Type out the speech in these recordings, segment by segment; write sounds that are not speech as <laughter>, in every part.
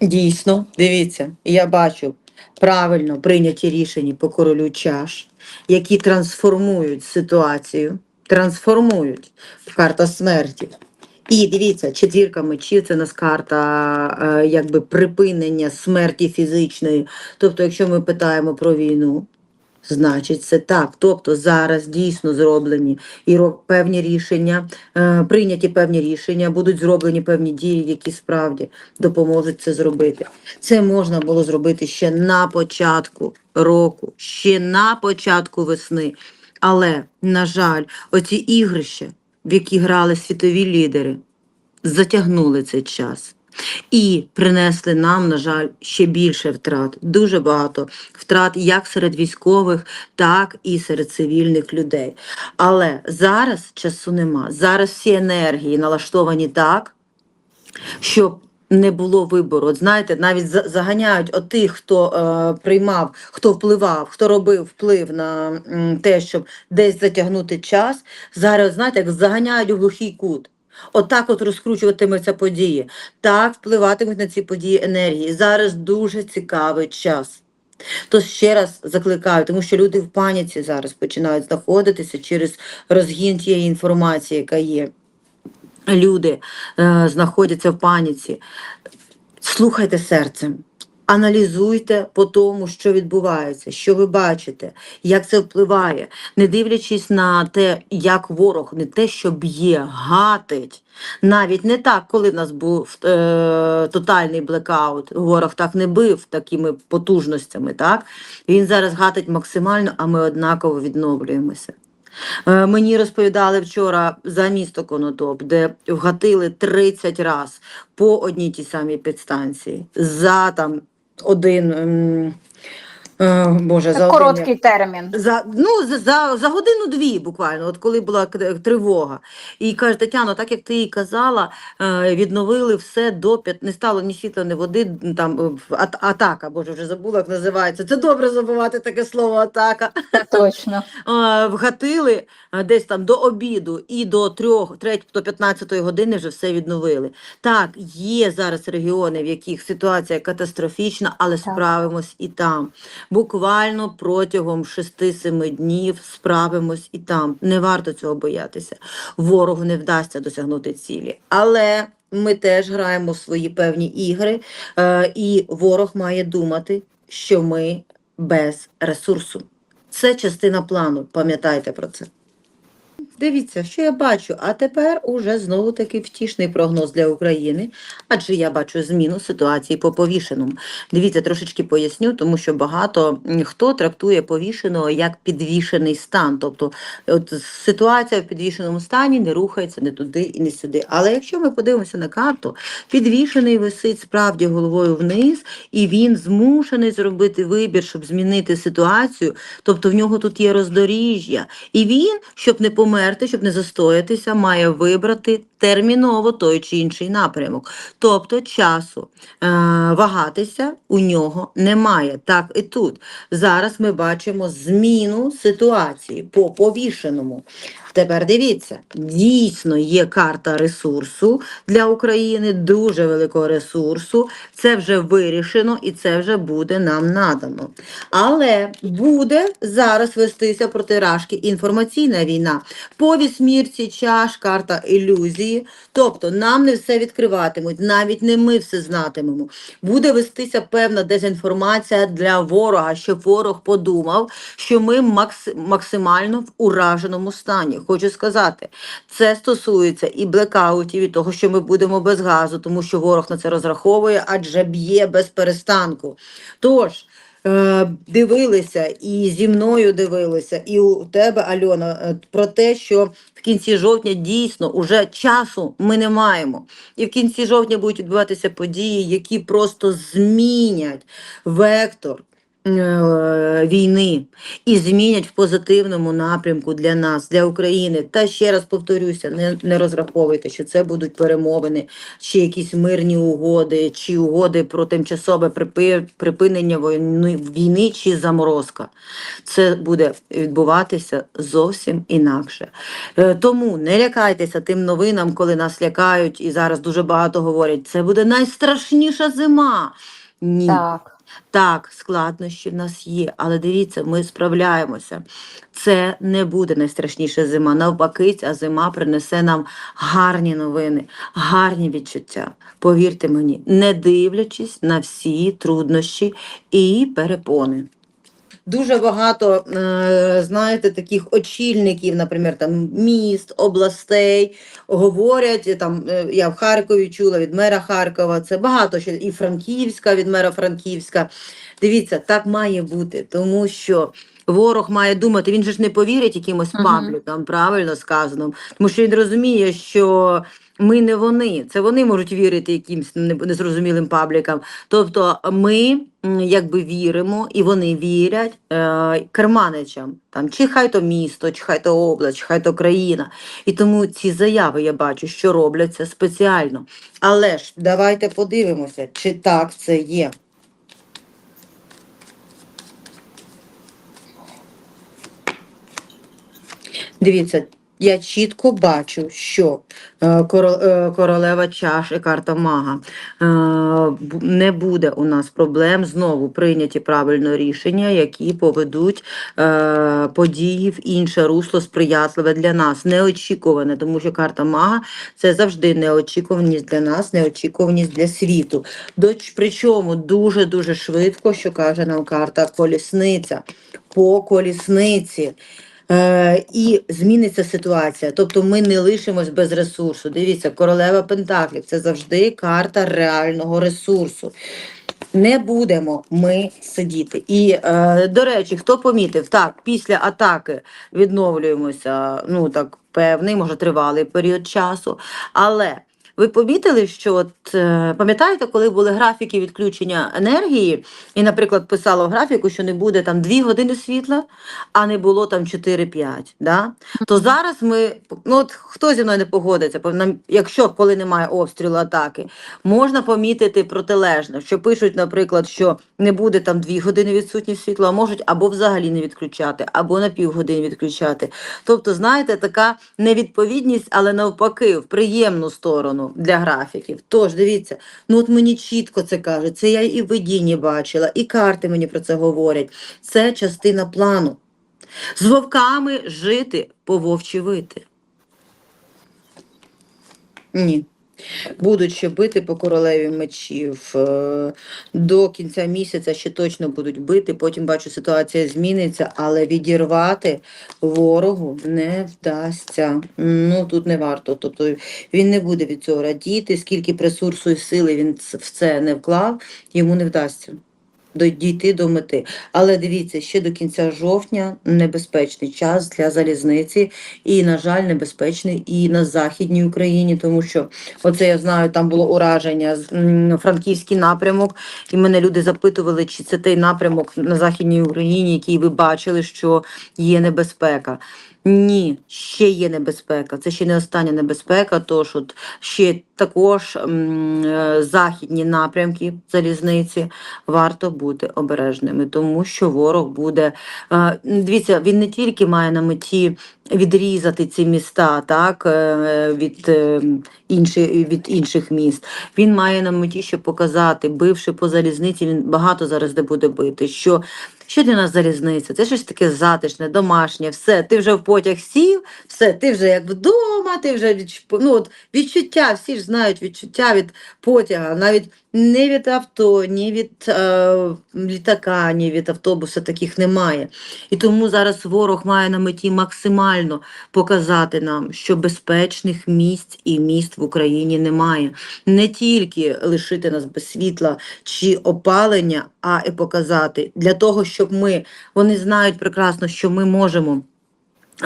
Дійсно, дивіться, я бачу правильно прийняті рішення по королю чаш, які трансформують ситуацію, трансформують карта смерті. І дивіться, четвірка мечів це у нас карта е, якби припинення смерті фізичної. Тобто, якщо ми питаємо про війну, значить це так. Тобто зараз дійсно зроблені і певні рішення, е, прийняті певні рішення, будуть зроблені певні дії, які справді допоможуть це зробити. Це можна було зробити ще на початку року, ще на початку весни. Але, на жаль, оці ігрища, в які грали світові лідери, затягнули цей час. І принесли нам, на жаль, ще більше втрат. Дуже багато втрат як серед військових, так і серед цивільних людей. Але зараз часу нема. Зараз всі енергії налаштовані так, щоб не було вибору. От знаєте, навіть за- заганяють отих, хто е, приймав, хто впливав, хто робив вплив на м, те, щоб десь затягнути час. Зараз, знаєте, як заганяють у глухий кут. Отак от розкручуватимуться події, так впливатимуть на ці події енергії. Зараз дуже цікавий час. То ще раз закликаю, тому що люди в паніці зараз починають знаходитися через розгін тієї інформації, яка є. Люди е, знаходяться в паніці. Слухайте серцем, аналізуйте по тому, що відбувається, що ви бачите, як це впливає, не дивлячись на те, як ворог не те, що б'є, гатить. Навіть не так, коли в нас був е, тотальний блекаут, ворог так не бив такими потужностями. Так? Він зараз гатить максимально, а ми однаково відновлюємося. Е, Мені розповідали вчора за місто Конотоп, де вгатили 30 раз по одній тій самій підстанції. За там один. Е, Боже, за один- Короткий термін. за, ну, за, за, годину-дві буквально, от коли була тривога. І каже, Тетяно, так як ти і казала, е, відновили все до п'ят... не стало ні світла, ні води, там е, ат- атака, боже, вже забула, як називається. Це добре забувати таке слово атака. Точно. <laughs> Вгатили десь там до обіду і до 3, 3 до 15 години вже все відновили. Так, є зараз регіони, в яких ситуація катастрофічна, але Так. справимось і там. Буквально протягом 6-7 днів справимось і там. Не варто цього боятися. Ворогу не вдасться досягнути цілі. Але ми теж граємо в свої певні ігри, е, і ворог має думати, що ми без ресурсу. Це частина плану, пам'ятайте про це. Дивіться, що я бачу. А тепер уже знову таки втішний прогноз для України, адже я бачу зміну ситуації по повішеному. Дивіться, трошечки поясню, тому що багато хто трактує повішеного як підвішений стан. Тобто, от ситуація в підвішеному стані не рухається не туди і не сюди. Але якщо ми подивимося на карту, підвішений висить справді головою вниз, і він змушений зробити вибір, щоб змінити ситуацію. Тобто в нього тут є роздоріжжя. І він, щоб не померти, щоб не застоятися, має вибрати терміново той чи інший напрямок. Тобто часу е, вагатися у нього немає. Так і тут. Зараз ми бачимо зміну ситуації по повішеному. Тепер дивіться, дійсно є карта ресурсу для України, дуже великого ресурсу. Це вже вирішено і це вже буде нам надано. Але буде зараз вестися проти Рашки інформаційна війна. По вісьмірці чаш, карта ілюзії. Тобто нам не все відкриватимуть, навіть не ми все знатимемо. Буде вестися певна дезінформація для ворога, щоб ворог подумав, що ми макс- максимально в ураженому стані. Хочу сказати, це стосується і блекаутів, і того, що ми будемо без газу, тому що ворог на це розраховує, адже б'є без перестанку. Тож. Е, Дивилися і зі мною дивилися, і у тебе, Альона, е, про те, що в кінці жовтня дійсно уже часу ми не маємо. І в кінці жовтня будуть відбуватися події, які просто змінять вектор війни і змінять в позитивному напрямку для нас, для України. Та ще раз повторюся, не, не розраховуйте, що це будуть перемовини, чи якісь мирні угоди, чи угоди про тимчасове припи- припинення війни, війни чи заморозка. Це буде відбуватися зовсім інакше. Е, Тому не лякайтеся тим новинам, коли нас лякають, і зараз дуже багато говорять. Це буде найстрашніша зима. Ні. Так. Так, складнощі в нас є, але дивіться, ми справляємося. Це не буде найстрашніша зима. Навпаки, ця зима принесе нам гарні новини, гарні відчуття. Повірте мені, не дивлячись на всі труднощі і перепони. Дуже багато, е, знаєте, таких очільників, наприклад, там міст, областей говорять. Там е, я в Харкові чула від мера Харкова. Це багато ще і Франківська від мера Франківська. Дивіться, так має бути, тому що. Ворог має думати, він же ж не повірить якимось паблікам, правильно сказано, тому що він розуміє, що ми не вони, це вони можуть вірити якимсь незрозумілим паблікам. Тобто ми якби віримо, і вони вірять е, керманичам, там, чи хай то місто, чи хай то область, чи хай то країна. І тому ці заяви я бачу, що робляться спеціально. Але ж давайте подивимося, чи так це є. Дивіться, я чітко бачу, що е, е, королева чаш і карта мага е, не буде у нас проблем знову прийняті правильно рішення, які поведуть події в інше русло сприятливе для нас, неочікуване, тому що карта мага це завжди неочікуваність для нас, неочікуваність для світу. Причому дуже дуже швидко, що каже нам карта колісниця по колісниці. Е, і зміниться ситуація. Тобто ми не лишимось без ресурсу. Дивіться, королева Пентаклів це завжди карта реального ресурсу. Не будемо ми сидіти. І, е, до речі, хто помітив, так, після атаки відновлюємося, ну так, певний, може, тривалий період часу. Але ви помітили, що от е, пам'ятаєте, коли були графіки відключення енергії, і, наприклад, писало в графіку, що не буде там 2 години світла, а не було там 4-5. Да? То зараз ми, ну от хто зі мною не погодиться, якщо коли немає обстрілу атаки, можна помітити протилежне, що пишуть, наприклад, що не буде там 2 години відсутність світла, а можуть або взагалі не відключати, або на півгодини відключати. Тобто, знаєте, така невідповідність, але навпаки, в приємну сторону для графіків. Тож, дивіться, ну от мені чітко це кажуть, це я і в видінні бачила, і карти мені про це говорять. Це частина плану. З вовками жити, по вовчі вити. Ні. Будуть ще бити по королеві мечів. Е, До кінця місяця ще точно будуть бити. Потім бачу, ситуація зміниться, але відірвати ворогу не вдасться. Ну тут не варто. Тобто він не буде від цього радіти, скільки б ресурсу і сили він в це не вклав, йому не вдасться дійти до мети. Але дивіться, ще до кінця жовтня небезпечний час для залізниці, і, на жаль, небезпечний і на Західній Україні, тому що оце я знаю, там було ураження франківський напрямок, і мене люди запитували, чи це той напрямок на Західній Україні, який ви бачили, що є небезпека. Ні, ще є небезпека. Це ще не остання небезпека, тож от ще також м, е, західні напрямки залізниці варто бути обережними, тому що ворог буде. е, Дивіться, він не тільки має на меті відрізати ці міста, так е, від, е, інші, від інших міст. Він має на меті, щоб показати, бивши по залізниці, він багато зараз де буде бити. Що що для нас залізниця? Це щось таке затишне, домашнє, все. Ти вже в потяг сів, все, ти вже як вдома, ти вже відч... ну, от, відчуття, всі ж знають відчуття від потяга, навіть не від авто, ні від е, літака, ні від автобуса таких немає. І тому зараз ворог має на меті максимально показати нам, що безпечних місць і міст в Україні немає. Не тільки лишити нас без світла чи опалення, а і показати для того, щоб ми вони знають прекрасно, що ми можемо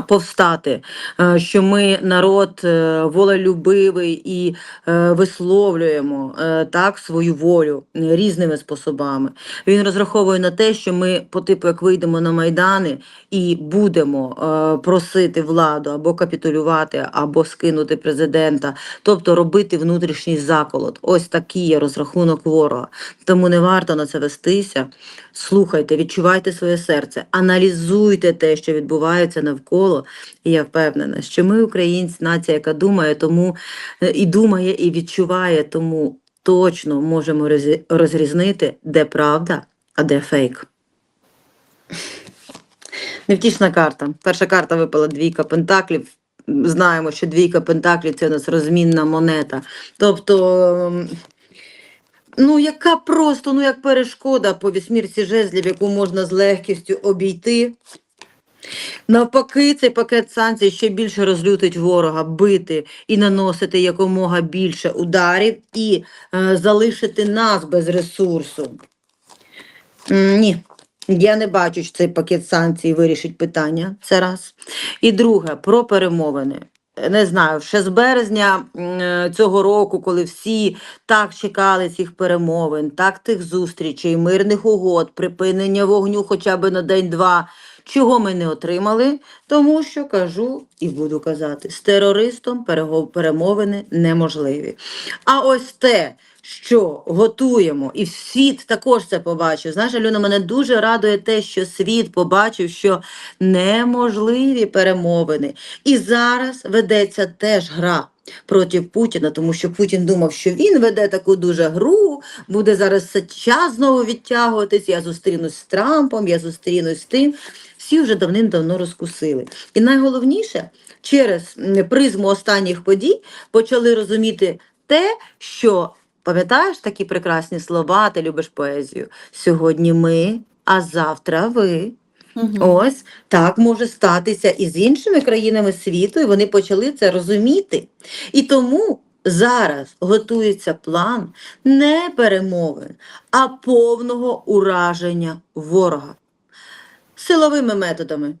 повстати, е, що ми народ е, волелюбивий і е, висловлюємо так свою волю різними способами. Він розраховує на те, що ми, по типу, як вийдемо на майдани і будемо просити владу або капітулювати, або скинути президента, тобто робити внутрішній заколот. Ось такий є розрахунок ворога. Тому не варто на це вестися. Слухайте, відчувайте своє серце, аналізуйте те, що відбувається навколо. І я впевнена, що ми, українці, нація, яка думає, тому е, і думає, і відчуває, тому точно можемо розрізнити, де правда, а де фейк. Невтішна карта. Перша карта випала двійка пентаклів. Знаємо, що двійка пентаклів це у нас розмінна монета. Тобто, ем, ну яка просто, ну як перешкода по вісьмірці жезлів, яку можна з легкістю обійти. Навпаки, цей пакет санкцій ще більше розлютить ворога, бити і наносити якомога більше ударів і е, залишити нас без ресурсу. Ні, я не бачу, що цей пакет санкцій вирішить питання. Це раз. І друге, про перемовини. Не знаю, ще з березня е, цього року, коли всі так чекали цих перемовин, так тих зустрічей, мирних угод, припинення вогню хоча б на день-два. Чого ми не отримали? Тому що кажу і буду казати, з терористом перемовини неможливі. А ось те, що готуємо, і світ також це побачив. Знаєш, Альона, мене дуже радує те, що світ побачив, що неможливі перемовини. І зараз ведеться теж гра. Проти Путіна, тому що Путін думав, що він веде таку дуже гру, буде зараз час знову відтягуватись. Я зустрінусь з Трампом, я зустрінусь з тим. Всі вже давним-давно розкусили. І найголовніше, через призму останніх подій почали розуміти те, що пам'ятаєш такі прекрасні слова, ти любиш поезію. Сьогодні ми, а завтра ви. Ось так може статися і з іншими країнами світу, і вони почали це розуміти. І тому зараз готується план не перемовин, а повного ураження ворога. Силовими методами.